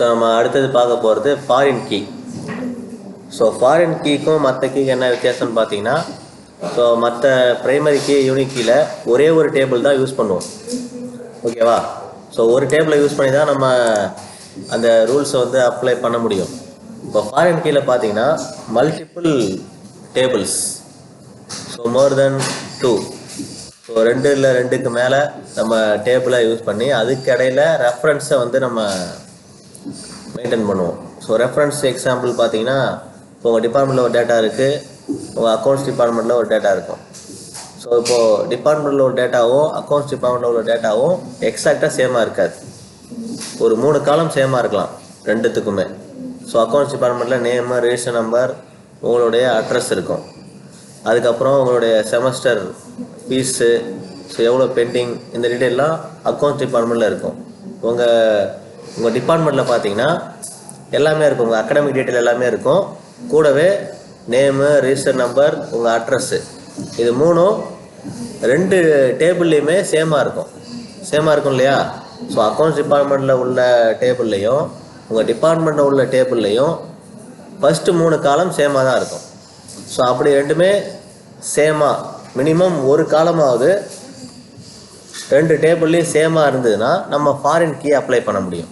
So நம்ம அடுத்தது பார்க்க போகிறது ஃபாரின் கீ ஸோ ஃபாரின் கீக்கும் மற்ற கீக்கு என்ன வித்தியாசம்னு பார்த்தீங்கன்னா ஸோ மற்ற ப்ரைமரி கீ யூனிக் கீயில் ஒரே ஒரு டேபிள் தான் யூஸ் பண்ணுவோம். ஓகேவா ஸோ ஒரு டேபிளை யூஸ் பண்ணி தான் நம்ம அந்த ரூல்ஸை வந்து அப்ளை பண்ண முடியும். இப்போ ஃபாரின் கீழே பார்த்தீங்கன்னா multiple tables so more than two so ரெண்டு இல்லை ரெண்டுக்கு மேலே நம்ம டேபிளை யூஸ் பண்ணி அதுக்கு இடையில ரெஃபரன்ஸை வந்து நம்ம மெயின்டைன் பண்ணுவோம். ஸோ ரெஃபரன்ஸ் எக்ஸாம்பிள் பார்த்தீங்கன்னா இப்போ உங்கள் டிபார்ட்மெண்ட்டில் ஒரு டேட்டா இருக்குது உங்கள் அக்கௌண்ட்ஸ் டிபார்ட்மெண்ட்டில் ஒரு டேட்டா இருக்கும். ஸோ இப்போது டிபார்ட்மெண்ட்டில் ஒரு டேட்டாவும் அக்கௌண்ட்ஸ் டிபார்ட்மெண்ட்டில் உள்ள டேட்டாவும் எக்ஸாக்டாக சேமாக இருக்காது. ஒரு மூணு காலம் சேமாக இருக்கலாம் ரெண்டுத்துக்குமே. ஸோ அக்கௌண்ட்ஸ் டிபார்ட்மெண்ட்டில் நேமு ரெஜிஸ்டர் நம்பர் உங்களுடைய அட்ரஸ் இருக்கும். அதுக்கப்புறம் உங்களுடைய செமஸ்டர் ஃபீஸு ஸோ எவ்வளோ பெண்டிங் இந்த டீட்டெயிலாம் அக்கௌண்ட்ஸ் டிபார்ட்மெண்ட்டில் இருக்கும். உங்கள் உங்கள் டிபார்ட்மெண்ட்டில் பார்த்தீங்கன்னா எல்லாமே இருக்கும். உங்கள் அகாடமிக் டீட்டெயில் எல்லாமே இருக்கும். கூடவே நேமு ரிஜிஸ்டர் நம்பர் உங்கள் அட்ரஸ்ஸு இது மூணும் ரெண்டு டேபிள்லேயுமே சேமாக இருக்கும். சேமாக இருக்கும் இல்லையா? ஸோ அக்கௌண்ட்ஸ் டிபார்ட்மெண்ட்டில் உள்ள டேபிள்லையும் உங்கள் டிபார்ட்மெண்ட்டில் உள்ள டேபிள்லையும் ஃபஸ்ட்டு மூணு காலம் சேமாக தான் இருக்கும். ஸோ அப்படி ரெண்டுமே சேமாக மினிமம் ஒரு காலமாவது ரெண்டு டேபிள்லேயும் சேமாக இருந்ததுன்னா நம்ம ஃபாரின் கீ அப்ளை பண்ண முடியும்.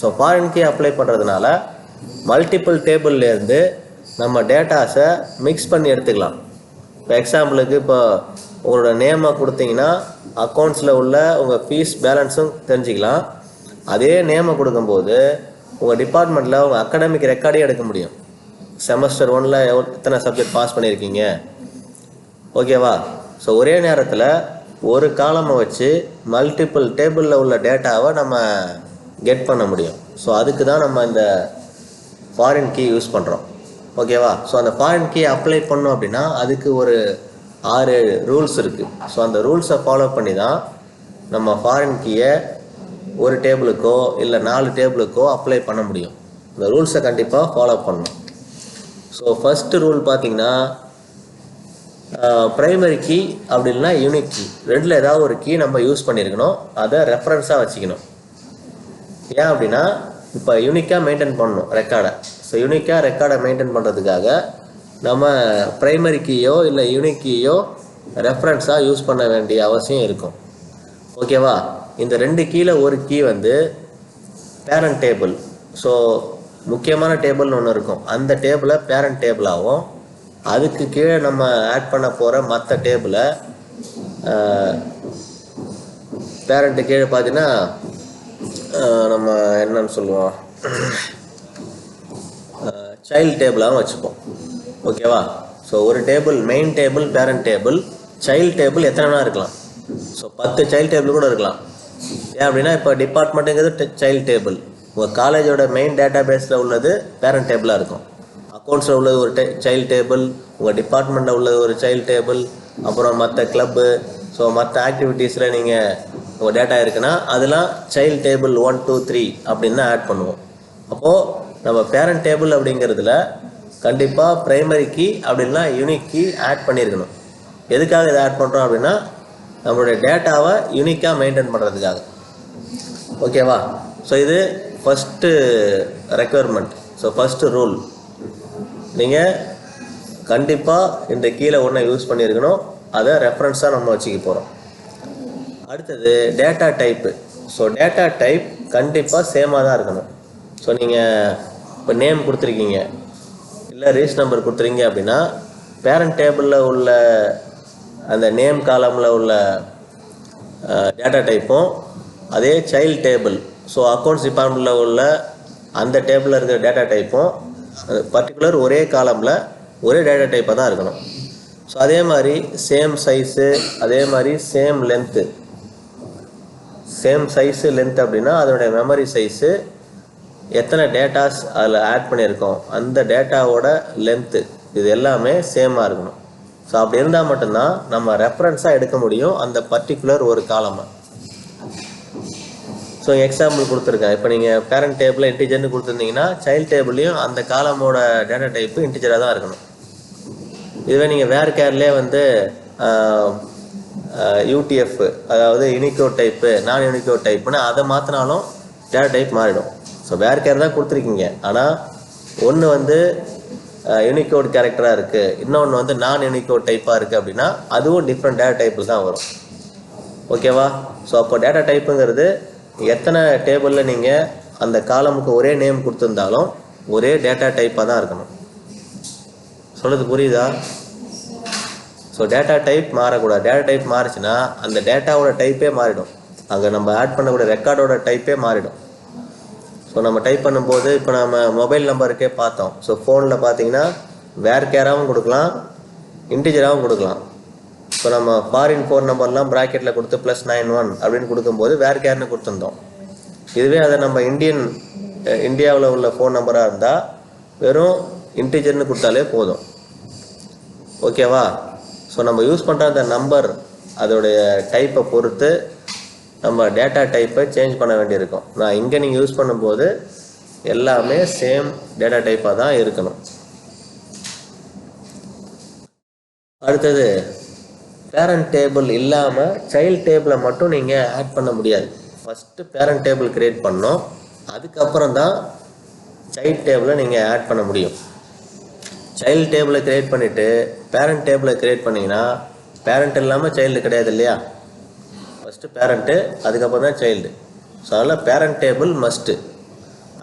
ஸோ ஃபாரின் கீ அப்ளை பண்ணுறதுனால மல்டிபிள் டேபிள்லேருந்து நம்ம டேட்டாஸை மிக்ஸ் பண்ணி எடுத்துக்கலாம். இப்போ எக்ஸாம்பிளுக்கு இப்போ உங்களோட நேமை கொடுத்தீங்கன்னா அக்கௌண்ட்ஸில் உள்ள உங்கள் ஃபீஸ் பேலன்ஸும் தெரிஞ்சுக்கலாம். அதே நேமை கொடுக்கும்போது உங்கள் டிபார்ட்மெண்ட்டில் உங்கள் அகாடமிக் ரெக்கார்டே எடுக்க முடியும். செமஸ்டர் ஒன்ல எத்தனை சப்ஜெக்ட் பாஸ் பண்ணியிருக்கீங்க? ஓகேவா ஸோ ஒரே நேரத்தில் ஒரு காலமை வச்சு மல்டிபிள் டேபிளில் உள்ள டேட்டாவை நம்ம கெட் பண்ண முடியும். ஸோ அதுக்கு தான் நம்ம இந்த ஃபாரின் கீ யூஸ் பண்ணுறோம் ஓகேவா ஸோ அந்த ஃபாரின் கீ அப்ளை பண்ணோம் அப்படின்னா அதுக்கு ஒரு ஆறு ரூல்ஸ் இருக்குது ஸோ அந்த ரூல்ஸை ஃபாலோ பண்ணி தான் நம்ம ஃபாரின் கீயை ஒரு டேபிளுக்கோ இல்லை நாலு டேபிளுக்கோ அப்ளை பண்ண முடியும். இந்த ரூல்ஸை கண்டிப்பாக ஃபாலோ பண்ணணும். ஸோ ஃபஸ்ட்டு ரூல் பார்த்தீங்கன்னா ப்ரைமரி கீ அப்படி இல்லைன்னா யூனிக் கீ ரெண்டில் ஏதாவது ஒரு கீ நம்ம யூஸ் பண்ணியிருக்கணும் அதை ரெஃபரன்ஸாக வச்சுக்கணும். ஏன் அப்படின்னா இப்போ யூனிக்காக மெயின்டைன் பண்ணணும் ரெக்கார்டை ஸோ யூனிக்காக ரெக்கார்டை மெயின்டைன் பண்ணுறதுக்காக நம்ம ப்ரைமரி கீயோ இல்லை யூனிக் கீயோ ரெஃபரன்ஸாக யூஸ் பண்ண வேண்டிய அவசியம் இருக்கும். ஓகேவா இந்த ரெண்டு கீழே ஒரு கீ வந்து பேரண்ட் டேபிள் ஸோ முக்கியமான டேபிள்னு ஒன்று இருக்கும். அந்த டேபிளை பேரண்ட் டேபிளாகவும் அதுக்கு கீழே நம்ம ஆட் பண்ண போகிற மற்ற டேபிளை பேரண்ட்டு கீழே பார்த்தீங்கன்னா நம்ம என்னன்னு சொல்லுவோம்? சைல்ட் டேபிளாகவும் வச்சுப்போம். ஓகேவா ஸோ ஒரு table main table parent table child table எத்தனைனா இருக்கலாம். ஸோ பத்து சைல்ட் டேபிள் கூட இருக்கலாம். ஏன் அப்படின்னா இப்போ டிபார்ட்மெண்ட்டுங்கிறது சைல்ட் டேபிள் உங்கள் காலேஜோட மெயின் டேட்டா பேஸில் உள்ளது பேரண்ட் டேபிளாக இருக்கும். அக்கௌண்ட்ஸில் உள்ளது ஒரு டே சைல்டு டேபிள் உங்கள் டிபார்ட்மெண்ட்டில் உள்ளது ஒரு சைல்டு டேபிள் அப்புறம் மற்ற கிளப்பு ஸோ மற்ற ஆக்டிவிட்டீஸில் நீங்கள் உங்கள் டேட்டா இருக்குன்னா அதெல்லாம் child table one two three அப்படின்னு தான் ஆட் பண்ணுவோம். அப்போது நம்ம பேரண்ட் டேபிள் அப்படிங்கிறதுல கண்டிப்பாக ப்ரைமரி கீ அப்படின்னா யூனிக் கீ ஆட் பண்ணியிருக்கணும் எதுக்காக இதை ஆட் பண்ணுறோம் அப்படின்னா நம்மளுடைய டேட்டாவை யூனிக்காக மெயின்டைன் பண்ணுறதுக்காக ஓகேவா ஸோ இது first requirement so first rule நீங்கள் கண்டிப்பாக இந்த கீழே ஒன்றை யூஸ் பண்ணியிருக்கணும் அதை ரெஃபரன்ஸாக நம்ம வச்சுக்க போகிறோம் அடுத்தது data type so data type கண்டிப்பாக சேமாக தான் இருக்கணும். ஸோ நீங்கள் இப்போ நேம் கொடுத்துருக்கீங்க. இல்லை ரீஸ் நம்பர் கொடுத்துறீங்க அப்படின்னா பேரண்ட் டேபிளில் உள்ள அந்த நேம் காலமில் உள்ள டேட்டா டைப்பும் அதே சைல்ட் டேபிள் ஸோ அக்கௌண்ட்ஸ் டிபார்ட்மெண்ட்டில் உள்ள அந்த டேபிளில் இருக்கிற டேட்டா டைப்பும் பர்டிகுலர் ஒரே காலமில் ஒரே டேட்டா டைப்பாக தான் இருக்கணும். ஸோ அதே மாதிரி சேம் சைஸு அதே மாதிரி same length same size length அப்படின்னா அதனுடைய மெமரி சைஸு எத்தனை டேட்டாஸ் அதில் ஆட் பண்ணியிருக்கோம். அந்த டேட்டாவோட லென்த்து இது எல்லாமே சேமாக இருக்கணும். ஸோ அப்படி இருந்தால் மட்டும்தான் நம்ம ரெஃபரன்ஸாக எடுக்க முடியும் அந்த பர்டிகுலர் ஒரு காலமாக ஸோ எக்ஸாம்பிள் கொடுத்துருக்கேன். இப்போ நீங்கள் பேரண்ட் டேபிளில் இன்டிஜர்னு கொடுத்துருந்தீங்கன்னா சைல்டு டேபிள்லையும் அந்த காலமோட டேட்டா டைப்பு இன்டிஜராக தான் இருக்கணும். இதுவே நீங்கள் வேர் கேர்லேயே வந்து யூடிஎஃப் அதாவது யூனிகோ டைப்பு நான் யூனிகோ டைப்புன்னு அதை மாற்றினாலும் டேட்டா டைப் மாறிடும். ஸோ ஸோ வேர் கேர் தான் கொடுத்துருக்கீங்க. ஆனால் ஒன்று வந்து யூனிகோட் கேரக்டராக இருக்குது இன்னொன்று வந்து நான் யூனிகோட் டைப்பாக இருக்குது அப்படின்னா அதுவும் டிஃப்ரெண்ட் டேட்டா டைப்பில் தான் வரும். ஓகேவா ஸோ அப்போ டேட்டா டைப்புங்கிறது எத்தனை டேபிளில் நீங்கள் அந்த காலமுக்கு ஒரே நேம் கொடுத்துருந்தாலும் ஒரே டேட்டா டைப்பாக தான் இருக்கணும். சொல்கிறது புரியுதா? ஸோ டேட்டா டைப் மாறக்கூடாது. டேட்டா டைப் மாறுச்சுன்னா அந்த டேட்டாவோட டைப்பே மாறிடும். அங்கே நம்ம ஆட் பண்ணக்கூடிய ரெக்கார்டோட டைப்பே மாறிடும். ஸோ நம்ம டைப் பண்ணும்போது இப்போ நம்ம மொபைல் நம்பருக்கே பார்த்தோம். ஸோ ஃபோனில் பார்த்தீங்கன்னா வேர் கேராகவும் கொடுக்கலாம் இன்டிஜராகவும் கொடுக்கலாம். ஸோ நம்ம ஃபாரின் ஃபோன் நம்பர்லாம் ப்ராக்கெட்டில் கொடுத்து ப்ளஸ் நைன் ஒன் அப்படின்னு கொடுக்கும்போது வேர் கேர்னு கொடுத்துருந்தோம். இதுவே அதை நம்ம இந்தியன் இந்தியாவில் உள்ள ஃபோன் நம்பராக இருந்தால் வெறும் இன்டிஜர்னு கொடுத்தாலே போதும். ஓகேவா ஸோ நம்ம யூஸ் பண்ணுற அந்த நம்பர் அதோடைய டைப்பை பொறுத்து நம்ம டேட்டா டைப்பை சேஞ்ச் பண்ண வேண்டியிருக்கும். நான் இங்கே நீங்கள் யூஸ் பண்ணும்போது எல்லாமே சேம் டேட்டா டைப்பாக தான் இருக்கணும். அடுத்தது பேரண்ட் டேபிள் இல்லாமல் சைல்ட் டேபிளை மட்டும் நீங்கள் ஆட் பண்ண முடியாது. ஃபஸ்ட்டு பேரண்ட் டேபிள் க்ரியேட் பண்ணோம். அதுக்கப்புறம் தான் சைல்ட் டேபிளை நீங்கள் ஆட் பண்ண முடியும். சைல்டு டேபிளை கிரியேட் பண்ணிவிட்டு பேரண்ட் டேபிளை கிரியேட் பண்ணிங்கன்னா பேரண்ட் இல்லாமல் சைல்டு கிடையாது இல்லையா? ஃபஸ்ட்டு பேரண்ட்டு அதுக்கப்புறம் தான் சைல்டு ஸோ அதனால் பேரண்ட் டேபிள் மஸ்ட்டு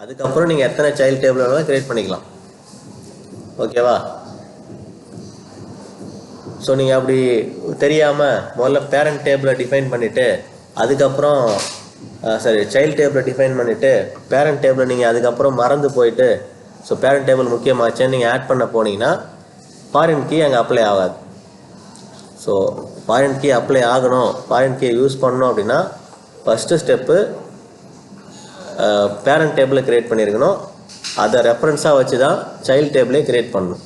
அதுக்கப்புறம் நீங்கள் எத்தனை சைல்டு டேபிள் வேணாலும் கிரியேட் பண்ணிக்கலாம். ஓகேவா ஸோ நீங்கள் அப்படி தெரியாமல் முதல்ல பேரண்ட் டேபிளை டிஃபைன் பண்ணிவிட்டு அதுக்கப்புறம் சரி சைல்டு டேபிளை டிஃபைன் பண்ணிவிட்டு பேரண்ட் டேபிளை நீங்கள் அதுக்கப்புறம் மறந்து போயிட்டு ஸோ பேரண்ட் டேபிள் முக்கியமாச்சேன்னு நீங்கள் ஆட் பண்ண போனீங்கன்னா ஃபாரின் கீ அங்கே அப்ளை ஆகாது. ஸோ ஃபாரின் கீ அப்ளை ஆகணும். ஃபாரின் கீ யூஸ் பண்ணணும் அப்படின்னா ஃபஸ்ட்டு ஸ்டெப்பு பேரண்ட் டேபிளை க்ரியேட் பண்ணியிருக்கணும் அதை ரெஃபரன்ஸாக வச்சு தான் சைல்டு டேபிளே க்ரியேட் பண்ணணும்.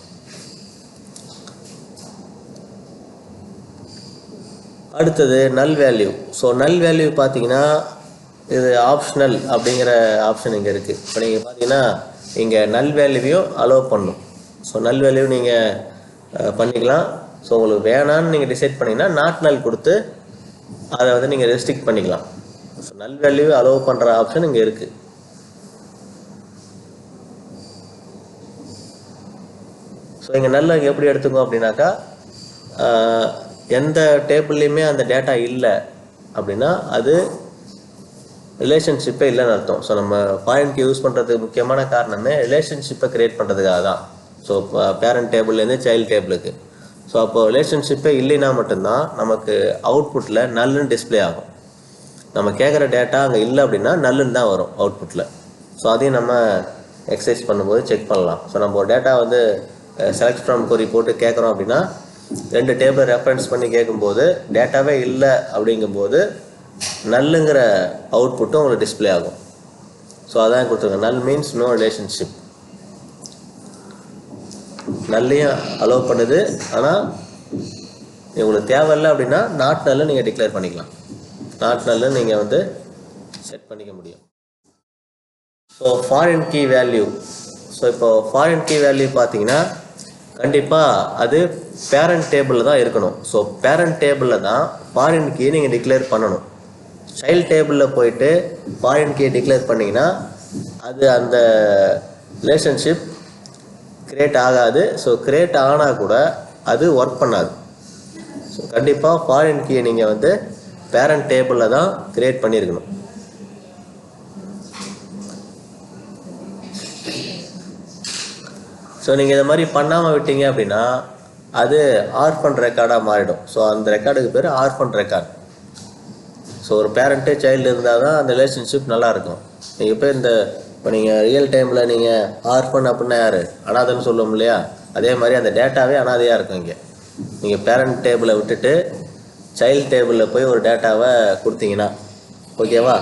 அடுத்தது நல் வேல்யூ ஸோ நல் வேல்யூ பார்த்தீங்கன்னா இது ஆப்ஷனல் அப்படிங்கிற ஆப்ஷன் இங்கே இருக்குது இப்போ நீங்கள் பார்த்தீங்கன்னா இங்கே நல் வேல்யூவையும் அலோவ் பண்ணும். ஸோ நல் வேல்யூ நீங்கள் பண்ணிக்கலாம். ஸோ உங்களுக்கு வேணான்னு நீங்கள் டிசைட் பண்ணிங்கன்னா நாட் நல் கொடுத்து அதை வந்து நீங்கள் ரெஸ்ட்ரிக்ட் பண்ணிக்கலாம். ஸோ நல் வேல்யூ அலோவ் பண்ணுற ஆப்ஷன் இங்கே இருக்குது ஸோ இங்கே நல்ல எப்படி எடுத்துக்கோ அப்படின்னாக்கா எந்த டேபிள்லையுமே அந்த டேட்டா இல்லை அப்படின்னா அது ரிலேஷன்ஷிப்பே இல்லைன்னு அர்த்தம். ஸோ நம்ம பாயிண்ட்க்கு யூஸ் பண்ணுறதுக்கு முக்கியமான காரணமே ரிலேஷன்ஷிப்பை கிரியேட் பண்ணுறதுக்காக தான். ஸோ பேரண்ட் டேபிள்லேருந்து சைல்டு டேபிளுக்கு ஸோ அப்போ ரிலேஷன்ஷிப்பே இல்லைன்னா மட்டும்தான் நமக்கு அவுட்புட்டில் நல்லுன்னு டிஸ்ப்ளே ஆகும். நம்ம கேட்குற டேட்டா அங்கே இல்லை அப்படின்னா நல்லுன்னு தான் வரும் அவுட்புட்டில் ஸோ அதையும் நம்ம எக்ஸசைஸ் பண்ணும்போது செக் பண்ணலாம். ஸோ நம்ம ஒரு டேட்டா வந்து செலக்ட் ஃப்ரம் கொரி போட்டு கேட்குறோம் அப்படின்னா ரெண்டு டேபிள் ரெஃபரன்ஸ் பண்ணி கேட்கும்போது டேட்டாவே இல்லை அப்படிங்கும்போது நல்லுங்கிற அவுட்புட்டும் உங்களுக்கு டிஸ்ப்ளே ஆகும். ஸோ அதான் கொடுத்துருங்க நல் மீன்ஸ் நோ ரிலேஷன்ஷிப் நல்லையும் அலோவ் பண்ணுது. ஆனால் உங்களுக்கு தேவையில்லை அப்படின்னா நாட் நல்ல நீங்கள் டிக்ளேர் பண்ணிக்கலாம். நாட் நல்ல நீங்கள் வந்து செட் பண்ணிக்க முடியும். So foreign key value so இப்போ ஃபாரின் கீ வேல்யூ பார்த்தீங்கன்னா கண்டிப்பாக அது பேரண்ட் டேபிளில் தான் இருக்கணும். ஸோ பேரண்ட் டேபிளில் தான் ஃபாரின் கீ நீங்கள் டிக்ளேர் பண்ணணும். சைல்ட் டேபிளில் போயிட்டு ஃபாரின் கீ டிக்ளேர் பண்ணிங்கன்னா அது அந்த ரிலேஷன்ஷிப் கிரியேட் ஆகாது. ஸோ கிரியேட் ஆனால் கூட அது ஒர்க் பண்ணாது. ஸோ கண்டிப்பாக ஃபாரின் கீயை நீங்கள் வந்து பேரண்ட் டேபிளில் தான் கிரியேட் பண்ணியிருக்கணும் ஸோ நீங்கள் இதை மாதிரி பண்ணாமல் விட்டீங்க அப்படின்னா அது ஆர்ஃபன் ரெக்கார்டாக மாறிடும். ஸோ அந்த ரெக்கார்டுக்கு பேர் ஆர்ஃபன் ரெக்கார்ட் ஸோ ஒரு பேரண்ட்டு சைல்டு இருந்தால் தான் அந்த ரிலேஷன்ஷிப் நல்லாயிருக்கும். நீங்கள் இப்போ இந்த இப்போ நீங்கள் ரியல் டைமில் நீங்கள் ஆர்ஃபன் அப்படின்னா யார்? அனாதைன்னு சொல்லுவோம் இல்லையா? அதே மாதிரி அந்த டேட்டாவே அனாதையாக இருக்கும் இங்கே. நீங்கள் பேரண்ட் டேபிளை விட்டுட்டு சைல்டு டேபிளில் போய் ஒரு டேட்டாவை கொடுத்தீங்கன்னா ஓகேவா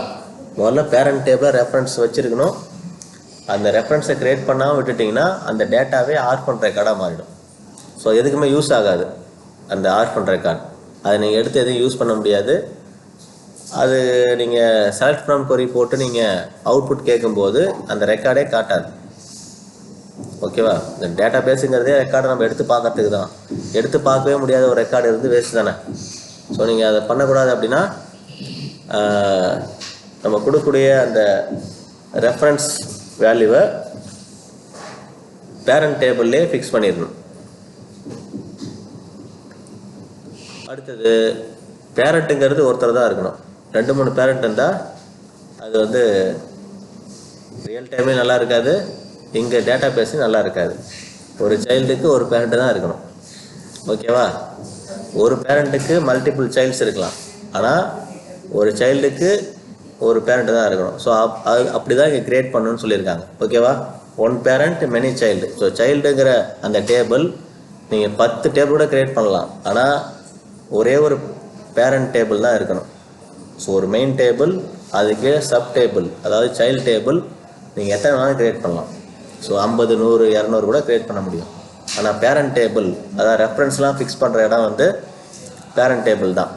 முதல்ல பேரண்ட் டேபிளை ரெஃபரன்ஸ் வச்சுருக்கணும். அந்த ரெஃபரன்ஸை க்ரியேட் பண்ணாமல் விட்டுட்டிங்கன்னா அந்த டேட்டாவே ஆர்ஃபன் ரெக்கார்டாக மாறிடும். ஸோ எதுக்குமே யூஸ் ஆகாது. அந்த ஆர்ஃபன் ரெக்கார்ட் அதை நீங்கள் எடுத்து எதுவும் யூஸ் பண்ண முடியாது. அது நீங்கள் செலக்ட் ஃப்ரம் கொரி போட்டு நீங்கள் அவுட்புட் கேட்கும்போது அந்த ரெக்கார்டே காட்டாது. ஓகேவா இந்த டேட்டா பேஸுங்கிறதே ரெக்கார்டை நம்ம எடுத்து பார்க்கறதுக்கு தான். எடுத்து பார்க்கவே முடியாத ஒரு ரெக்கார்டு இருந்து வேஸ்ட் தானே? ஸோ நீங்கள் அதை பண்ணக்கூடாது அப்படின்னா நம்ம கொடுக்கக்கூடிய அந்த ரெஃபரன்ஸ் வேல்யூவை பேரண்ட் டேபிள்லேயே ஃபிக்ஸ் பண்ணிடணும். அடுத்தது பேரண்ட்டுங்கிறது ஒருத்தர் தான் இருக்கணும். ரெண்டு மூணு பேரண்ட் இருந்தால் அது வந்து ரியல் டைமே நல்லா இருக்காது இங்கே டேட்டா பேஸும் நல்லா இருக்காது. ஒரு சைல்டுக்கு ஒரு பேரண்ட்டு தான் இருக்கணும். ஓகேவா ஒரு பேரண்ட்டுக்கு மல்டிபிள் சைல்ட்ஸ் இருக்கலாம். ஆனால் ஒரு சைல்டுக்கு ஒரு பேரண்ட்டு தான் இருக்கணும். ஸோ அப் அது அப்படி தான் இங்கே கிரியேட் பண்ணணும்னு சொல்லியிருக்காங்க. ஓகேவா one parent many child so சைல்டுங்கிற அந்த டேபிள் நீங்கள் பத்து டேபிள் கூட க்ரியேட் பண்ணலாம். ஆனால் ஒரே ஒரு பேரண்ட் டேபிள் தான் இருக்கணும். ஸோ ஒரு மெயின் டேபிள் அதுக்கு சப் டேபிள் அதாவது சைல்டு டேபிள் நீங்கள் எத்தனை வேணாலும் கிரியேட் பண்ணலாம். ஸோ ஐம்பது நூறு இரநூறு கூட கிரியேட் பண்ண முடியும். ஆனால் பேரண்ட் டேபிள் அதாவது ரெஃபரன்ஸ்லாம் ஃபிக்ஸ் பண்ணுற இடம் வந்து பேரண்ட் டேபிள் தான்.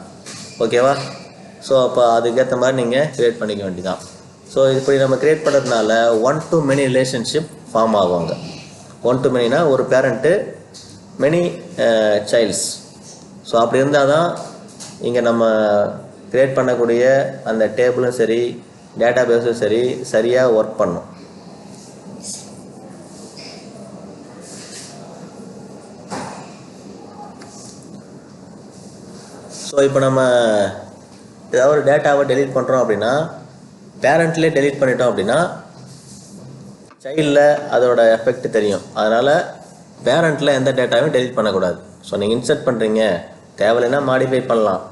ஓகேவா ஸோ அப்போ அதுக்கேற்ற மாதிரி நீங்கள் கிரியேட் பண்ணிக்க வேண்டியதான் ஸோ இப்படி நம்ம கிரியேட் பண்ணுறதுனால one to many relationship form ஆகுவாங்க. One to மெனினா ஒரு பேரண்ட்டு மெனி சைல்ட்ஸ் ஸோ அப்படி இருந்தால் தான் இங்கே நம்ம கிரியேட் பண்ணக்கூடிய அந்த டேபிளும் சரி டேட்டா பேஸும் சரி சரியாக ஒர்க் பண்ணும். ஸோ இப்போ நம்ம ஏதாவது ஒரு டேட்டாவை டெலிட் பண்ணுறோம் அப்படின்னா பேரண்ட்லேயே டெலிட் பண்ணிட்டோம் அப்படின்னா சைல்டில் அதோட எஃபெக்ட் தெரியும். அதனால் பேரண்ட்டில் எந்த டேட்டாவையும் டெலிட் பண்ணக்கூடாது. ஸோ நீங்கள் இன்சர்ட் பண்ணுறீங்க தேவையில்லைன்னா மாடிஃபை பண்ணலாம்.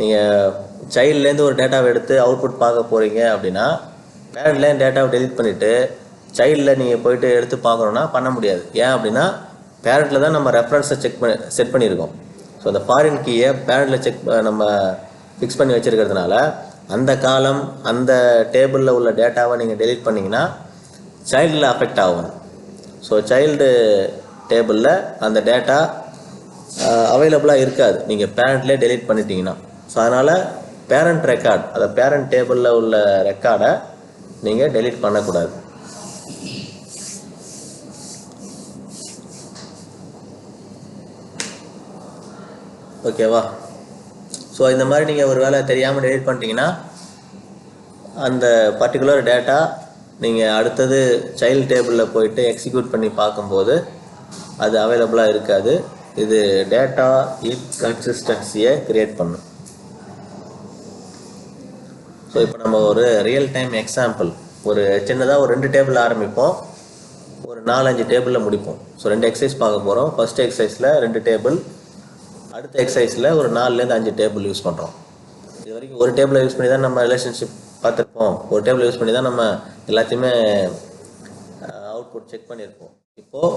நீங்கள் சைல்ட்லேருந்து ஒரு டேட்டாவை எடுத்து அவுட்புட் பார்க்க போகிறீங்க அப்படின்னா பேரண்ட்லேருந்து டேட்டாவை டெலிட் பண்ணிவிட்டு சைல்டில் நீங்கள் போயிட்டு எடுத்து பார்க்கணுன்னா பண்ண முடியாது. ஏன் அப்படின்னா பேரண்ட்டில் தான் நம்ம ரெஃபரன்ஸை செக் பண்ணி செட் பண்ணியிருக்கோம். ஸோ அந்த ஃபாரின் கீயை பேரண்ட்டில் செக் நம்ம ஃபிக்ஸ் பண்ணி வச்சுருக்கிறதுனால அந்த காலம் அந்த டேபிளில் உள்ள டேட்டாவை நீங்கள் டெலிட் பண்ணிங்கன்னா சைல்டில் அஃபெக்ட் ஆகும். ஸோ சைல்டு டேபிளில் அந்த டேட்டா அவைலபிளாக இருக்காது. நீங்கள் பேரண்ட்லேயே டெலிட் பண்ணிட்டீங்கன்னா. ஸோ அதனால் பேரண்ட் ரெக்கார்ட் அந்த பேரண்ட் டேபிளில் உள்ள ரெக்கார்டை நீங்கள் டெலீட் பண்ணக்கூடாது. ஓகேவா ஸோ இந்த மாதிரி நீங்கள் ஒரு வேளை தெரியாமல் டெலிட் பண்ணிட்டீங்கன்னா அந்த பர்டிகுலர் டேட்டா நீங்கள் அடுத்தது சைல்டு டேபிளில் போயிட்டு எக்ஸிக்யூட் பண்ணி பார்க்கும்போது அது அவைலபிளாக இருக்காது. இது டேட்டா இன்கன்சிஸ்டன்சியை க்ரியேட் பண்ணும். ஸோ இப்போ நம்ம ஒரு ரியல் டைம் எக்ஸாம்பிள் ஒரு சின்னதாக ஒரு ரெண்டு டேபிள் ஆரம்பிப்போம். ஒரு நாலஞ்சு டேபிளில் முடிப்போம். ஸோ ரெண்டு எக்ஸசைஸ் பார்க்க போகிறோம் ஃபர்ஸ்ட் எக்ஸசைஸில் ரெண்டு டேபிள் அடுத்த எக்ஸசைஸில் ஒரு நாலுலேருந்து அஞ்சு டேபிள் யூஸ் பண்ணுறோம் இது வரைக்கும் ஒரு டேபிளை யூஸ் பண்ணி தான் நம்ம ரிலேஷன்ஷிப் பார்த்துருப்போம். ஒரு டேபிள் யூஸ் பண்ணி தான் நம்ம எல்லாத்தையுமே அவுட்புட் செக் பண்ணியிருப்போம் இப்போது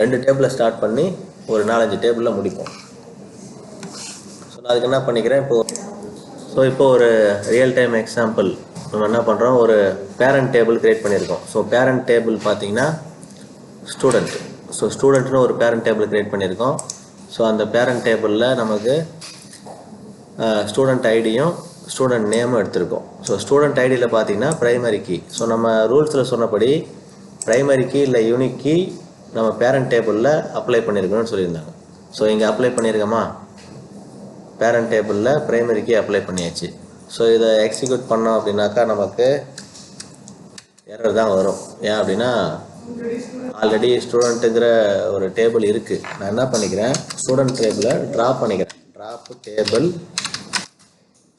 ரெண்டு டேபிளை ஸ்டார்ட் பண்ணி ஒரு நாலஞ்சு டேபிளில் முடிப்போம். ஸோ நான் அதுக்கு என்ன பண்ணிக்கிறேன்? இப்போது ஸோ இப்போ ஒரு ரியல் டைம் எக்ஸாம்பிள் நம்ம என்ன பண்ணுறோம் ஒரு பேரண்ட் டேபிள் க்ரியேட் பண்ணியிருக்கோம். ஸோ பேரண்ட் டேபிள் பார்த்தீங்கன்னா ஸ்டூடெண்ட் ஸோ ஸ்டூடெண்ட்னு ஒரு பேரண்ட் டேபிள் கிரியேட் பண்ணியிருக்கோம். ஸோ அந்த பேரண்ட் டேபிளில் நமக்கு ஸ்டூடெண்ட் ஐடியும் ஸ்டூடெண்ட் நேமும் எடுத்திருக்கோம். ஸோ ஸ்டூடெண்ட் ஐடியில் பார்த்தீங்கன்னா ப்ரைமரி கீ ஸோ நம்ம ரூல்ஸில் சொன்னபடி ப்ரைமரி கீ இல்லை யூனிக் கீ நம்ம பேரண்ட் டேபிளில் அப்ளை பண்ணியிருக்கணும்னு சொல்லியிருந்தாங்க. ஸோ இங்கே அப்ளை பண்ணியிருக்கோமா? பேரண்ட் டேபிளில் ப்ரைமரிக்கு அப்ளை பண்ணியாச்சு. ஸோ இதை எக்ஸிக்யூட் பண்ணோம் அப்படின்னாக்கா நமக்கு எரர் தான் வரும். ஏன் அப்படின்னா ஆல்ரெடி ஸ்டூடெண்ட்டுங்கிற ஒரு டேபிள் இருக்குது நான் என்ன பண்ணிக்கிறேன்? ஸ்டூடெண்ட் டேபிளை ட்ராப் பண்ணிக்கிறேன். Drop table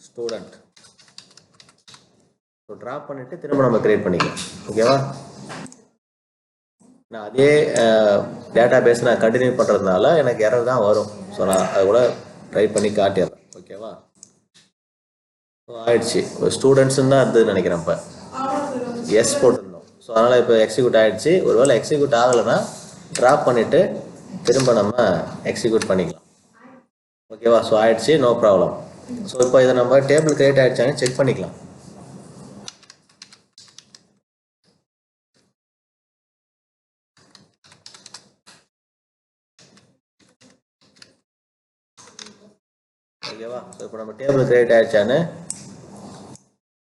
student so drop பண்ணிவிட்டு திரும்ப நம்ம கிரியேட் பண்ணிக்கலாம். ஓகேவா நான் அதே டேட்டா பேஸ் நான் கண்டினியூ பண்ணுறதுனால எனக்கு எரர் தான் வரும். ஸோ நான் அது கூட ட்ரை பண்ணி காட்டிடுறேன் ஓகேவா ஸோ ஆயிடுச்சு. ஒரு ஸ்டூடெண்ட்ஸுன்னு தான் இருந்தது நினைக்கிறேன் இப்போ. எஸ் போட்டிருந்தோம். ஸோ அதனால் இப்போ எக்ஸிக்யூட் ஆகிடுச்சு ஒருவேளை எக்ஸிக்யூட் ஆகலைன்னா ட்ராப் பண்ணிவிட்டு திரும்ப நம்ம எக்ஸிக்யூட் பண்ணிக்கலாம். ஓகேவா ஸோ ஆயிடுச்சு. நோ ப்ராப்ளம் ஸோ இப்போ இதை நம்ம டேபிள் கிரியேட் ஆகிடுச்சான்னு செக் பண்ணிக்கலாம். ஓகேவா ஸோ இப்போ நம்ம டேபிள் கிரியேட் ஆயிடுச்சான்னு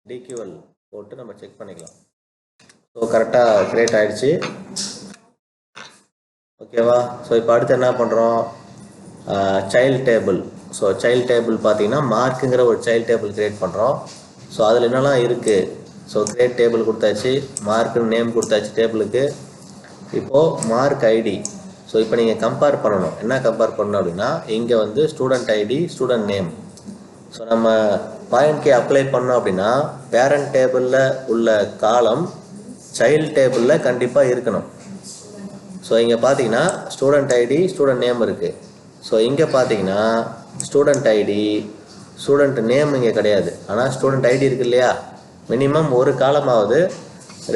டிக்யூஎல் போட்டு நம்ம செக் பண்ணிக்கலாம். ஸோ கரெக்டாக கிரியேட் ஆயிடுச்சு. ஓகேவா ஸோ இப்போ அடுத்து என்ன பண்ணுறோம் child table so child table பார்த்தீங்கன்னா மார்க்குங்கிற ஒரு சைல்ட் டேபிள் கிரியேட் பண்ணுறோம் ஸோ அதில் என்னெல்லாம் இருக்குது ஸோ கிரேட் டேபிள் கொடுத்தாச்சு. மார்க்குன்னு நேம் கொடுத்தாச்சு டேபிளுக்கு இப்போது மார்க் ஐடி ஸோ இப்போ நீங்கள் கம்பேர் பண்ணணும். என்ன கம்பேர் பண்ணணும் அப்படின்னா இங்கே வந்து student ID student name so நம்ம பாயிண்ட் கே அப்ளை பண்ணோம் அப்படின்னா பேரண்ட் டேபிளில் உள்ள காலம் சைல்டு டேபிளில் கண்டிப்பாக இருக்கணும். ஸோ இங்கே பார்த்தீங்கன்னா ஸ்டூடெண்ட் ஐடி ஸ்டூடெண்ட் நேம் இருக்குது ஸோ இங்கே பார்த்தீங்கன்னா ஸ்டூடெண்ட் ஐடி ஸ்டூடெண்ட் நேம் இங்கே கிடையாது. ஆனால் ஸ்டூடெண்ட் ஐடி இருக்கு இல்லையா? மினிமம் ஒரு காலமாவது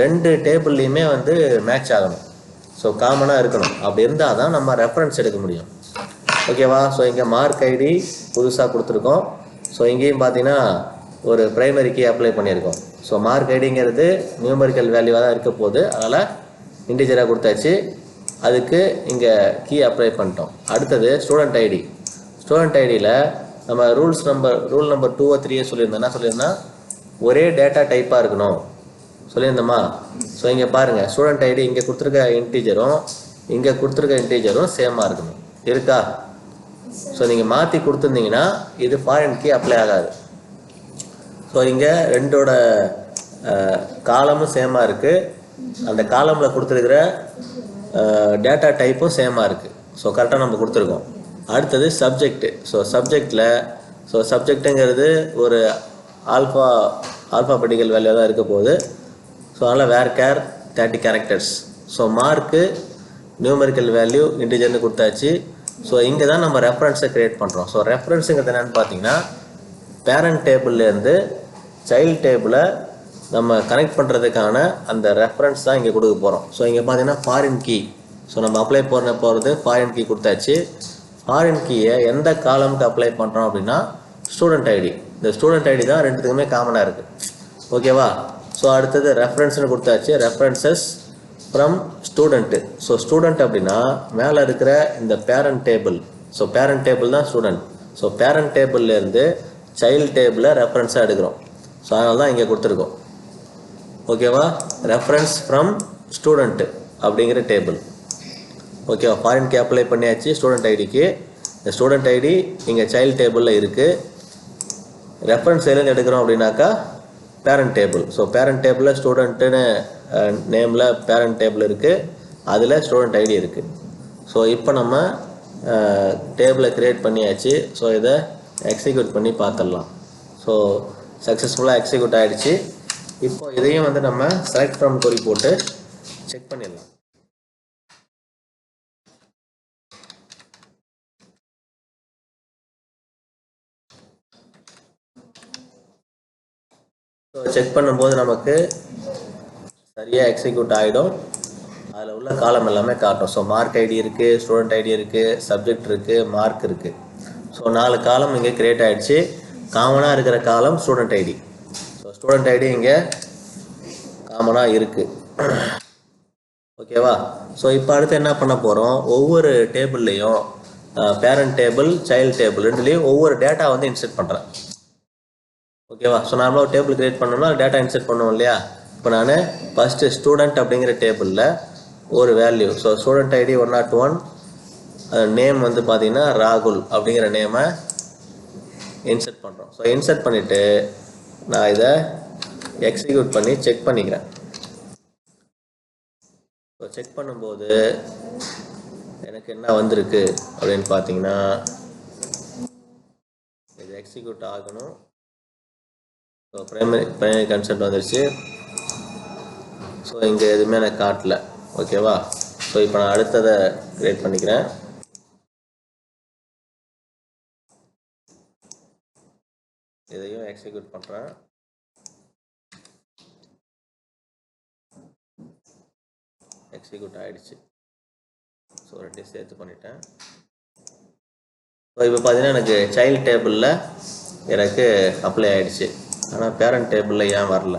ரெண்டு டேபிள்லேயுமே வந்து மேட்ச் ஆகணும். ஸோ காமனாக இருக்கணும். அப்படி இருந்தால் தான் நம்ம ரெஃபரன்ஸ் எடுக்க முடியும். ஓகேவா ஸோ இங்கே மார்க் ஐடி புதுசாக கொடுத்துருக்கோம். ஸோ இங்கேயும் பார்த்தீங்கன்னா ஒரு ப்ரைமரிக்கு கீ அப்ளை பண்ணியிருக்கோம். ஸோ மார்க் ஐடிங்கிறது நியூமரிக்கல் வேல்யூவாக தான் இருக்க போகுது. அதனால் இன்டிஜராக கொடுத்தாச்சு. அதுக்கு இங்கே கீ அப்ளை பண்ணிட்டோம். அடுத்தது ஸ்டூடெண்ட் ஐடி ஸ்டூடெண்ட் ஐடியில் நம்ம rules number rule number two த்ரீயே சொல்லியிருந்தோம். என்ன சொல்லியிருந்தோம்? ஒரே டேட்டா டைப்பாக இருக்கணும். சொல்லியிருந்தோமா ஸோ இங்கே பாருங்கள் ஸ்டூடெண்ட் ஐடி இங்கே கொடுத்துருக்க இன்டீஜரும் இங்கே கொடுத்துருக்க இன்டீஜரும் சேமாக இருக்கணும் இருக்கா? ஸோ நீங்கள் மாற்றி கொடுத்துருந்தீங்கன்னா இது ஃபாரின் கீ அப்ளை ஆகாது. ஸோ இங்கே ரெண்டோட காலமும் சேமாக இருக்குது அந்த காலமில் கொடுத்துருக்கிற டேட்டா டைப்பும் சேமாக இருக்குது ஸோ கரெக்டாக நம்ம கொடுத்துருக்கோம். அடுத்தது சப்ஜெக்ட் ஸோ சப்ஜெக்டில் ஸோ சப்ஜெக்ட்டுங்கிறது ஒரு ஆல்ஃபா ஆல்ஃபாபெட்டிக்கல் வேல்யூ தான் இருக்க போகுது. ஸோ அதனால் varchar thirty characters so mark numerical value இன்டிஜர்னு கொடுத்தாச்சு. ஸோ இங்கே தான் நம்ம ரெஃபரன்ஸை க்ரியேட் பண்ணுறோம் ஸோ ரெஃபரன்ஸுங்கிறது என்னென்னு பார்த்தீங்கன்னா பேரண்ட் டேபிள்லேருந்து சைல்ட் டேபிளை நம்ம கனெக்ட் பண்ணுறதுக்கான அந்த ரெஃபரன்ஸ் தான் இங்கே கொடுக்க போகிறோம் ஸோ இங்கே பார்த்தீங்கன்னா ஃபாரின் கீ ஸோ நம்ம அப்ளை பண்ண போகிறது ஃபாரின் கீ கொடுத்தாச்சு. ஃபாரின் கீயை எந்த காலமுக்கு அப்ளை பண்ணுறோம் அப்படின்னா ஸ்டூடெண்ட் ஐடி இந்த ஸ்டூடெண்ட் ஐடி தான் ரெண்டுத்துக்குமே காமனாக இருக்குது ஓகேவா ஸோ அடுத்தது ரெஃபரன்ஸ்னு கொடுத்தாச்சு. References from student so student அப்படின்னா மேலே இருக்கிற இந்த parent table so parent table தான் ஸ்டூடெண்ட் ஸோ பேரண்ட் டேபிள்லேருந்து சைல்ட் டேபிளை ரெஃபரன்ஸாக எடுக்கிறோம். ஸோ அதனால தான் இங்கே கொடுத்துருக்கோம். ஓகேவா ரெஃபரன்ஸ் ஃப்ரம் ஸ்டூடெண்ட்டு அப்படிங்கிற டேபிள் ஓகேவா ஃபாரின்க்கு அப்ளை பண்ணியாச்சு ஸ்டூடெண்ட் ஐடிக்கு இந்த ஸ்டூடெண்ட் ஐடி இங்கே சைல்ட் டேபிளில் இருக்குது ரெஃபரன்ஸ் எதுலேருந்து எடுக்கிறோம் அப்படின்னாக்கா பேரண்ட் டேபிள் ஸோ பேரண்ட் டேபிளில் ஸ்டூடெண்ட்டுன்னு நேமில் பேரண்ட் டேபிள் இருக்குது அதில் ஸ்டூடெண்ட் ஐடி இருக்குது ஸோ இப்போ நம்ம டேபிளை க்ரியேட் பண்ணியாச்சு. ஸோ இதை எக்ஸிக்யூட் பண்ணி பார்த்துடலாம் ஸோ சக்ஸஸ்ஃபுல்லாக எக்ஸிக்யூட் ஆகிடுச்சு இப்போ இதையும் வந்து நம்ம செலக்ட் ஃப்ரம் கொரி போட்டு செக் பண்ணிடலாம். ஸோ செக் பண்ணும்போது நமக்கு சரியாக எக்ஸிக்யூட் ஆகிடும் அதில் உள்ள காலம் எல்லாமே காட்டும். ஸோ மார்க் ஐடி இருக்குது ஸ்டூடெண்ட் ஐடி இருக்குது சப்ஜெக்ட் இருக்குது மார்க் இருக்குது ஸோ நாலு காலம் இங்கே கிரியேட் ஆகிடுச்சு காமனாக இருக்கிற column student ID so student ID இங்கே காமனாக இருக்குது ஓகேவா ஸோ இப்போ அடுத்து என்ன பண்ண போகிறோம் ஒவ்வொரு டேபிள்லேயும் பேரண்ட் டேபிள் சைல்டு டேபிள் ரெண்டுலேயும் ஒவ்வொரு டேட்டா வந்து இன்செர்ட் பண்ணுறேன் ஓகேவா? ஸோ நார்மலாக ஒரு டேபிள் கிரியேட் பண்ணோம்னா டேட்டா இன்செர்ட் பண்ணுவோம் இல்லையா? இப்போ நான் ஃபஸ்ட்டு ஸ்டூடெண்ட் அப்படிங்கிற டேபிளில் ஒரு value so student ID one nought one name வந்து பார்த்தீங்கன்னா ராகுல் அப்படிங்கிற நேமை இன்செர்ட் பண்ணுறோம் ஸோ இன்செர்ட் பண்ணிவிட்டு நான் இதை எக்ஸிக்யூட் பண்ணி செக் பண்ணிக்கிறேன். ஸோ செக் பண்ணும்போது எனக்கு என்ன வந்திருக்கு அப்படின்னு பார்த்தீங்கன்னா இது எக்ஸிக்யூட் ஆகணும். ஸோ ப்ரைமரி ப்ரைமரி கன்செப்ட் வந்துருச்சு. ஸோ இங்கே எதுவுமே எனக்கு காட்டல. ஓகேவா ஸோ இப்போ நான் அடுத்ததை கிரியேட் பண்ணிக்கிறேன். இதையும் எக்ஸிக்யூட் பண்ணுறேன் எக்ஸிக்யூட் ஆகிடுச்சு ஸோ ரெண்டையும் சேர்த்து பண்ணிட்டேன். ஸோ இப்போ பார்த்தீங்கன்னா எனக்கு சைல்டு டேபிளில் எனக்கு அப்ளை ஆகிடுச்சு ஆனால் பேரண்ட் டேபிளில் ஏன் வரல?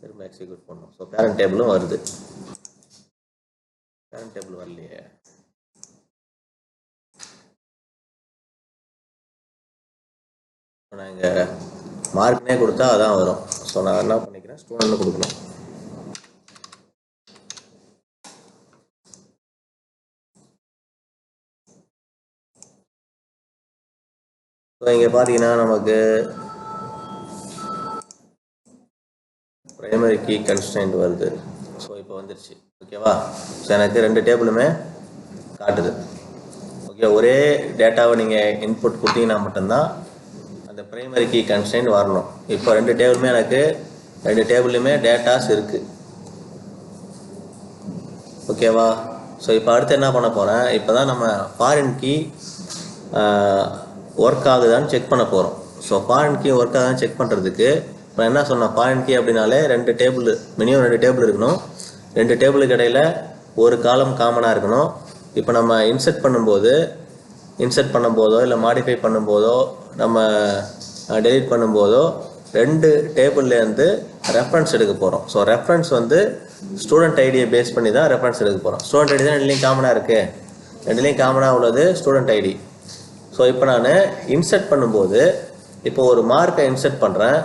திரும்ப எக்ஸிக்யூட் பண்ணோம் ஸோ பேரண்ட் டேபிளும் வருது. பேரண்ட் டேபிள் வரலையே. நான் இங்கே மார்க்னே கொடுத்தா அதான் வரும். ஸோ நான் என்ன பண்ணிக்கிறேன்? ஸ்டூடெண்ட் கொடுக்கணும். ஸோ இங்கே பார்த்தீங்கன்னா நமக்கு ப்ரைமரி கீ கன்ஸ்டன்ட் வருது. ஸோ இப்போ வந்துருச்சு. ஓகேவா ஸோ எனக்கு ரெண்டு டேபிளுமே காட்டுது. ஓகே ஒரே டேட்டாவை நீங்கள் இன்புட் கொடுத்தீங்கன்னா மட்டும்தான் அந்த ப்ரைமரி கீ கன்ஸ்டன்ட் வரணும். இப்போ ரெண்டு டேபிளுமே எனக்கு ரெண்டு டேபிள்லையுமே டேட்டாஸ் இருக்குது ஓகேவா ஸோ இப்போ அடுத்து என்ன பண்ண போகிறேன் இப்போ தான் நம்ம ஃபாரின் கீ ஒர்க் ஆகுதான்னு செக் பண்ண போகிறோம் ஸோ ஃபாரின் கீ ஒர்க் ஆகுதான்னு செக் பண்ணுறதுக்கு இப்போ என்ன சொன்னேன் ஃபாரின் கீ அப்படின்னாலே ரெண்டு டேபிள் மினிமம் ரெண்டு டேபிள் இருக்கணும். ரெண்டு டேபிளுக்கு இடையில் ஒரு காலம் காமனாக இருக்கணும். இப்போ நம்ம இன்செர்ட் பண்ணும்போது இன்செர்ட் பண்ணும்போதோ இல்லை மாடிஃபை பண்ணும்போதோ நம்ம டெலிட் பண்ணும்போதோ ரெண்டு டேபிள்லேருந்து ரெஃபரன்ஸ் எடுக்க போகிறோம் ஸோ ரெஃபரன்ஸ் வந்து ஸ்டூடெண்ட் ஐடியை பேஸ் பண்ணி தான் ரெஃபரன்ஸ் எடுக்க போகிறோம் ஸ்டூடெண்ட் ஐடி தான் ரெண்டுலேயும் காமனாக இருக்குது ரெண்டுலேயும் காமனாக உள்ளது ஸ்டூடெண்ட் ஐடி ஸோ இப்போ நான் இன்செர்ட் பண்ணும்போது இப்போ ஒரு மார்க்கை இன்செர்ட் பண்ணுறேன்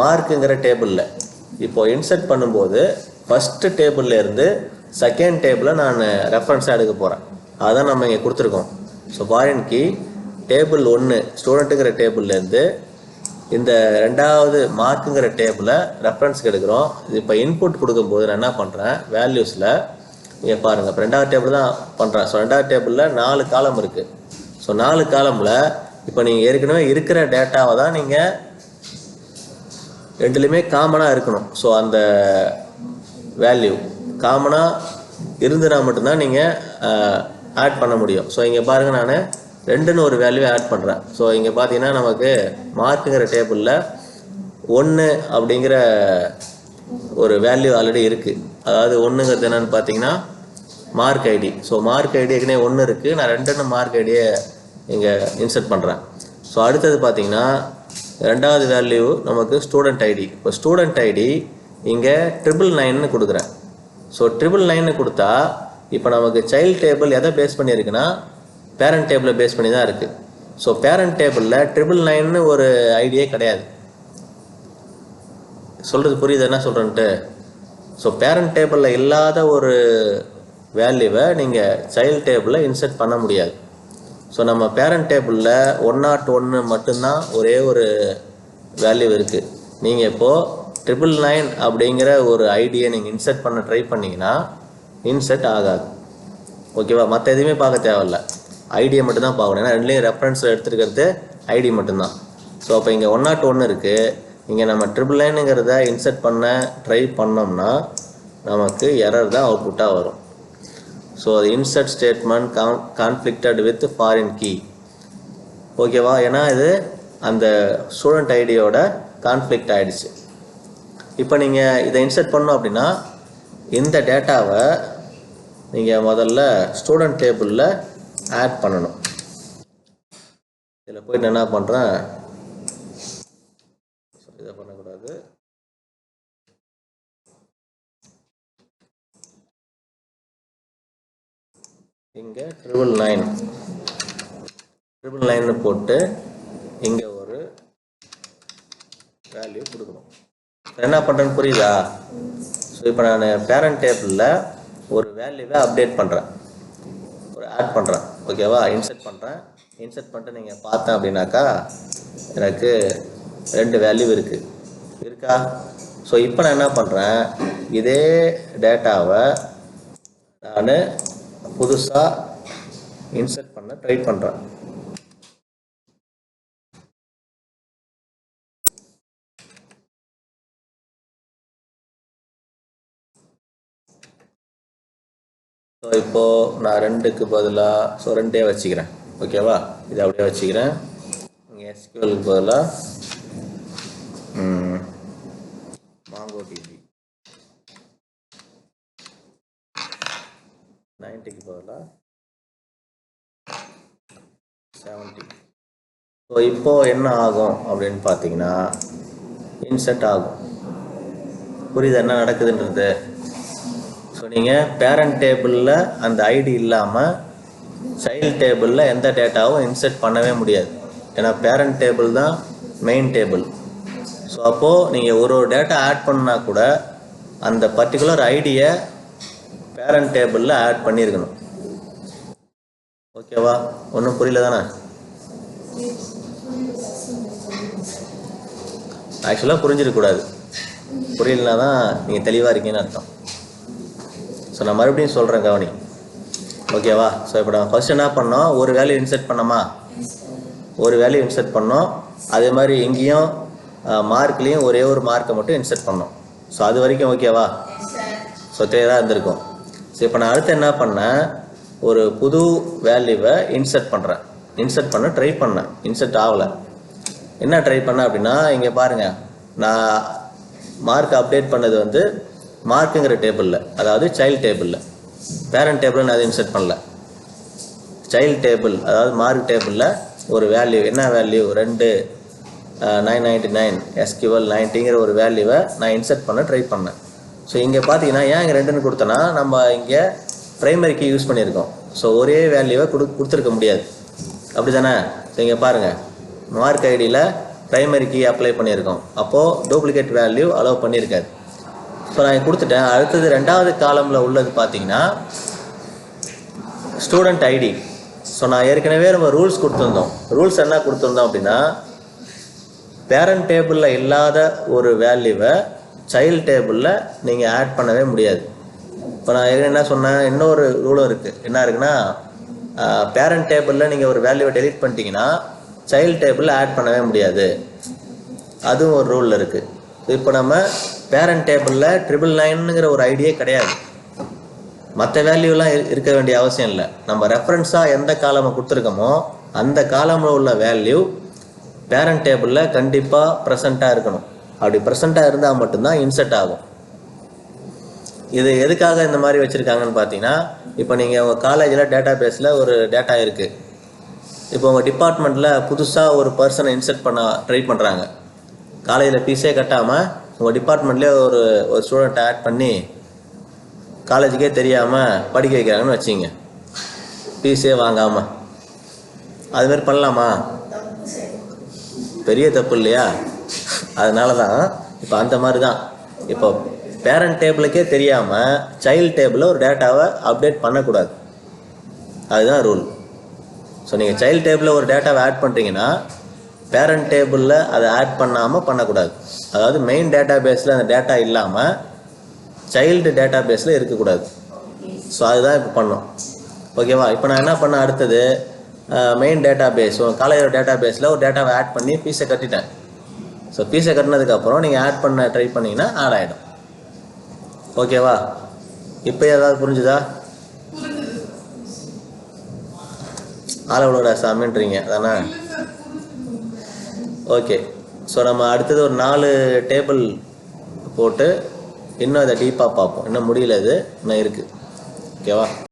மார்க்குங்கிற டேபிளில். இப்போது இன்செர்ட் பண்ணும்போது ஃபஸ்ட்டு டேபிள்லேருந்து செகண்ட் டேபிளை நான் ரெஃபரன்ஸாக எடுக்க போகிறேன் அதான் நம்ம இங்கே கொடுத்துருக்கோம். ஸோ ஃபாரின் கீ டேபிள் ஒன்று ஸ்டூடெண்ட்டுங்கிற டேபிள்லேருந்து இந்த ரெண்டாவது மார்க்குங்கிற டேபிளை ரெஃபரன்ஸ்க்கு எடுக்கிறோம். இது இப்போ இன்புட் கொடுக்கும்போது நான் என்ன பண்ணுறேன் வேல்யூஸில் இங்கே பாருங்கள் இப்போ ரெண்டாவது டேபிள் தான் பண்ணுறேன் ஸோ ரெண்டாவது டேபிளில் நாலு காலம் இருக்குது ஸோ நாலு காலமில் இப்போ நீங்கள் ஏற்கனவே இருக்கிற டேட்டாவை தான் நீங்கள் ரெண்டுலேயுமே காமனாக இருக்கணும். ஸோ அந்த வேல்யூ காமனாக இருந்துனா மட்டும்தான் நீங்கள் ஆட் பண்ண முடியும். ஸோ இங்கே பாருங்கள் நான் ரெண்டுன்னு ஒரு வேல்யூ ஆட் பண்ணுறேன் ஸோ இங்கே பார்த்தீங்கன்னா நமக்கு மார்க்குங்கிற டேபிளில் ஒன்று அப்படிங்கிற ஒரு வேல்யூ ஆல்ரெடி இருக்குது அதாவது ஒன்றுங்கிறது என்னென்னு பார்த்தீங்கன்னா mark ID so mark ID ஏற்கனவே ஒன்று இருக்குது நான் ரெண்டுன்னு மார்க் ஐடியை இங்கே இன்சர்ட் பண்ணுறேன் ஸோ அடுத்தது பார்த்தீங்கன்னா ரெண்டாவது வேல்யூ நமக்கு ஸ்டூடெண்ட் ஐடி இப்போ ஸ்டூடெண்ட் ஐடி இங்கே ட்ரிபிள் நைன்னு கொடுக்குறேன். ஸோ ட்ரிபிள் நைன்னு கொடுத்தா இப்போ நமக்கு சைல்டு டேபிள் எதை பேஸ் பண்ணியிருக்குன்னா பேரண்ட் டேபிளை பேஸ் பண்ணி தான் இருக்குது ஸோ பேரண்ட் டேபிளில் ட்ரிபிள் நைன்னு ஒரு ஐடியே கிடையாது. சொல்கிறது புரியுது? என்ன சொல்கிறேன்ட்டு ஸோ பேரண்ட் டேபிளில் இல்லாத ஒரு வேல்யூவை நீங்கள் சைல்ட் டேபிளில் இன்சர்ட் பண்ண முடியாது. ஸோ நம்ம பேரண்ட் டேபிளில் ஒன் நாட் ஒன்று மட்டும்தான் ஒரே ஒரு வேல்யூ இருக்குது நீங்கள் இப்போது ட்ரிபிள் நைன் அப்படிங்கிற ஒரு ஐடியை நீங்கள் இன்சர்ட் பண்ண ட்ரை பண்ணீங்கன்னா இன்சர்ட் ஆகாது. ஓகேவா மற்ற எதுவுமே பார்க்க தேவையில்ல. ஐடியை மட்டும்தான் பார்க்கணும். ஏன்னா ரெண்டுலேயும் ரெஃபரன்ஸ் எடுத்துருக்கிறது ஐடி மட்டும்தான். ஸோ அப்போ இங்கே ஒன் நாட் ஒன்று இருக்குது இங்கே நம்ம ட்ரிபிள் நைனுங்கிறத இன்சர்ட் பண்ண ட்ரை பண்ணோம்னா நமக்கு எரர் தான் அவுட்புட்டாக வரும். ஸோ அது insert statement con conflicted with foreign key ஓகேவா ஏன்னா இது அந்த ஸ்டூடெண்ட் ஐடியோட கான்ஃப்ளிக்ட் ஆயிடுச்சு. இப்போ நீங்கள் இதை இன்சர்ட் பண்ணோம் அப்படின்னா இந்த டேட்டாவை நீங்கள் முதல்ல ஸ்டூடெண்ட் டேபிளில் ஆட் பண்ணணும். இதில் போயிட்டு என்ன பண்ணுறேன் இதை பண்ணக்கூடாது இங்கே ட்ரிபிள் நைன் ட்ரிபிள் நைன் போட்டு இங்கே ஒரு வேல்யூ கொடுக்கணும். என்ன பண்ணுறேன்னு புரியுதா? ஸோ இப்போ நான் பேரண்ட் டேபிளில் ஒரு வேல்யூவை அப்டேட் பண்ணுறேன் ஒரு ஆட் பண்ணுறேன் ஓகேவா இன்சர்ட் பண்ணுறேன் இன்சர்ட் பண்ணிட்டு நீங்கள் பார்த்தேன் அப்படின்னாக்கா எனக்கு ரெண்டு வேல்யூ இருக்குது இருக்கா? ஸோ இப்போ நான் என்ன பண்ணுறேன் இதே டேட்டாவை நான் புதுசாக இன்சர்ட் பண்ண ட்ரை பண்ணுறேன் ஸோ இப்போது நான் ரெண்டுக்கு பதிலாக ஸோ ரெண்டே வச்சுக்கிறேன். ஓகேவா இதை அப்படியே வச்சுக்கிறேன். இங்கே பதிலாக மாங்கோ டிவி நைன்ட்டிக்கு பதிலாக செவன்ட்டி ஸோ இப்போது என்ன ஆகும் அப்படின்னு பார்த்தீங்கன்னா இன்செட் ஆகும். புரியுது? என்ன நடக்குதுன்றது? ஸோ நீங்கள் பேரண்ட் டேபிளில் அந்த ஐடி இல்லாமல் சைல்ட் டேபிளில் எந்த டேட்டாவும் இன்செர்ட் பண்ணவே முடியாது. ஏன்னா பேரண்ட் டேபிள் தான் மெயின் டேபிள் ஸோ அப்போது நீங்கள் ஒரு ஒரு டேட்டா ஆட் பண்ணால் கூட அந்த பர்டிகுலர் ஐடியை பேரண்ட் டேபிளில் ஆட் பண்ணியிருக்கணும் ஓகேவா ஒன்றும் புரியல தானே? ஆக்சுவலாக புரிஞ்சிருக்கக்கூடாது புரியலனா தான் நீங்கள் தெளிவாக இருக்கீங்கன்னு அர்த்தம். ஸோ நான் மறுபடியும் சொல்கிறேன் கவனி. ஓகேவா ஸோ இப்போ நம்ம ஃபர்ஸ்ட் என்ன பண்ணோம்? ஒரு வேல்யூ இன்செர்ட் பண்ணோமா? ஒரு வேல்யூ இன்செர்ட் பண்ணோம். அதே மாதிரி எங்கேயும் மார்க்லேயும் ஒரே ஒரு மார்க்கை மட்டும் இன்செர்ட் பண்ணோம். ஸோ அது வரைக்கும் ஓகேவா ஸோ கிளியராக இருந்திருக்கும். ஸோ இப்போ நான் அடுத்து என்ன பண்ணேன்? ஒரு புது வேல்யூவை இன்செர்ட் பண்ணுறேன் இன்செர்ட் பண்ண ட்ரை பண்ணேன். இன்செர்ட் ஆகலை. என்ன ட்ரை பண்ணேன் அப்படின்னா இங்கே பாருங்கள் நான் மார்க் அப்டேட் பண்ணது வந்து மார்க்குங்கிற டேபிளில் அதாவது சைல்டு டேபிளில் பேரண்ட் டேபிளில் நான் அதை இன்செர்ட் பண்ணல. சைல்டு டேபிள் அதாவது மார்க் டேபிளில் ஒரு வேல்யூ என்ன வேல்யூ ரெண்டு நைன் நைன்டி நைன் எஸ்கியூவல் நைன்ட்டிங்கிற ஒரு வேல்யூவை நான் இன்செர்ட் பண்ண ட்ரை பண்ணேன். ஸோ இங்கே பார்த்தீங்கன்னா ஏன் இங்கே ரெண்டுன்னு கொடுத்தோன்னா நம்ம இங்கே ப்ரைமரிக்கு யூஸ் பண்ணியிருக்கோம். ஸோ ஒரே வேல்யூவை கொடு கொடுத்துருக்க முடியாது. அப்படி தானே ஸோ இங்கே பாருங்கள் மார்க் ஐடியில் ப்ரைமரி கீ அப்ளை பண்ணியிருக்கோம். அப்போது டூப்ளிகேட் வேல்யூ அலோவ் பண்ணியிருக்காது ஸோ நான் கொடுத்துட்டேன். அடுத்தது ரெண்டாவது காலமில் உள்ளது பார்த்தீங்கன்னா ஸ்டூடெண்ட் ஐடி ஸோ நான் ஏற்கனவே நம்ம ரூல்ஸ் கொடுத்துருந்தோம். ரூல்ஸ் என்ன கொடுத்துருந்தோம் அப்படின்னா பேரண்ட் டேபிளில் இல்லாத ஒரு வேல்யூவை சைல்டு டேபிளில் நீங்கள் ஆட் பண்ணவே முடியாது. இப்போ நான் என்ன சொன்னேன்? இன்னொரு ரூலும் இருக்குது என்ன இருக்குன்னா பேரண்ட் டேபிளில் நீங்கள் ஒரு வேல்யூவை டெலிட் பண்ணிட்டீங்கன்னா சைல்டு டேபிளில் ஆட் பண்ணவே முடியாது. அதுவும் ஒரு ரூலில் இருக்குது இப்போ நம்ம பேரண்ட் டேபிளில் ட்ரிபிள் நைனுங்கிற ஒரு ஐடியே கிடையாது. மற்ற வேல்யூலாம் இரு- இருக்க வேண்டிய அவசியம் இல்லை. நம்ம ரெஃபரன்ஸாக எந்த காலமை கொடுத்துருக்கோமோ அந்த காலமில் உள்ள வேல்யூ பேரண்ட் டேபிளில் கண்டிப்பாக ப்ரெசண்ட்டாக இருக்கணும். அப்படி ப்ரெசண்ட்டாக இருந்தால் மட்டும்தான் இன்செர்ட் ஆகும். இது எதுக்காக இந்த மாதிரி வச்சுருக்காங்கன்னு பார்த்தீங்கன்னா இப்போ நீங்கள் உங்கள் காலேஜில் டேட்டா பேஸில் ஒரு டேட்டா இருக்குது இப்போ உங்கள் டிபார்ட்மெண்ட்டில் புதுசாக ஒரு பர்சனை இன்செர்ட் பண்ண ட்ரை பண்ணுறாங்க காலேஜில் ஃபீஸே கட்டாமல் உங்கள் டிபார்ட்மெண்ட்லேயே ஒரு ஒரு ஸ்டூடெண்ட்டை ஆட் பண்ணி காலேஜுக்கே தெரியாமல் படிக்க வைக்கிறாங்கன்னு வச்சிங்க ஃபீஸே வாங்காமல் அதுமாரி பண்ணலாமா? பெரிய தப்பு இல்லையா? அதனால தான் இப்போ அந்த மாதிரி தான் இப்போ பேரண்ட் டேபிளுக்கே தெரியாமல் சைல்ட் டேபிளில் ஒரு டேட்டாவை அப்டேட் பண்ணக்கூடாது. அதுதான் ரூல் ஸோ நீங்கள் சைல்ட் டேபிளில் ஒரு டேட்டாவை ஆட் பண்ணுறீங்கன்னா பேரண்ட் டேபிளில் அதை ஆட் பண்ணாமல் பண்ணக்கூடாது. அதாவது மெயின் டேட்டா பேஸில் அந்த டேட்டா இல்லாமல் சைல்டு டேட்டா பேஸில் இருக்கக்கூடாது. ஸோ அதுதான் இப்போ பண்ணோம். ஓகேவா இப்போ நான் என்ன பண்ண அடுத்தது மெயின் டேட்டா பேஸ் காலேஜோட டேட்டா பேஸில் ஒரு டேட்டாவை ஆட் பண்ணி ஃபீஸை கட்டிட்டேன். ஸோ ஃபீஸை கட்டினதுக்கப்புறம் நீங்கள் ஆட் பண்ண ட்ரை பண்ணீங்கன்னா ஆட் ஆகிடும் ஓகேவா இப்போ ஏதாவது புரிஞ்சுதா? ஆளவளோட சாமின்றீங்க அதானே? ஓகே ஸோ நம்ம அடுத்தது ஒரு நாலு டேபிள் போட்டு இன்னும் அதை டீப்பாக பார்ப்போம். இன்னும் முடியல இது. இன்னும் இருக்குது ஓகேவா